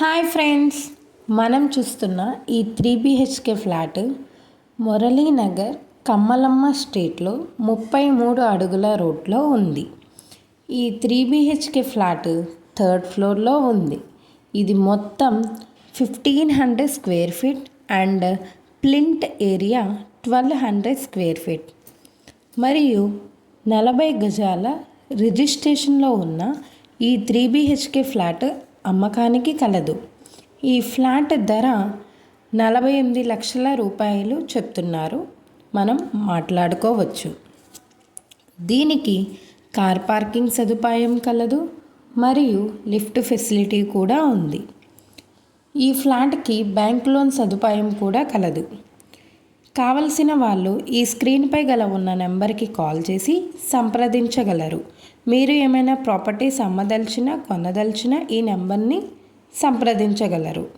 Hi friends మనం చూస్తున్న ఈ three BHK flat Muralinagar Kammalamma స్ట్రీట్లో ముప్పై మూడు అడుగుల రోడ్లో ఉంది. ఈ త్రీ బిహెచ్కే ఫ్లాట్ థర్డ్ ఫ్లోర్లో ఉంది. ఇది మొత్తం fifteen hundred square feet and plinth area twelve hundred square feet. మరియు నలభై గజాల రిజిస్ట్రేషన్లో ఉన్న ఈ త్రీ బిహెచ్కే ఫ్లాట్ అమ్మకానికి కలదు. ఈ ఫ్లాట్ ధర నలభై ఎనిమిది లక్షల రూపాయలు చెప్తున్నారు. మనం మాట్లాడుకోవచ్చు. దీనికి కార్ పార్కింగ్ సదుపాయం కలదు మరియు లిఫ్ట్ ఫెసిలిటీ కూడా ఉంది. ఈ ఫ్లాట్కి బ్యాంక్ లోన్ సదుపాయం కూడా కలదు. కావలసిన వాళ్ళు ఈ స్క్రీన్పై గల ఉన్న నెంబర్కి కాల్ చేసి సంప్రదించగలరు. మీరు ఏమైనా ప్రాపర్టీస్ అమ్మదలిచిన కొనదలిచిన ఈ నెంబర్ని సంప్రదించగలరు.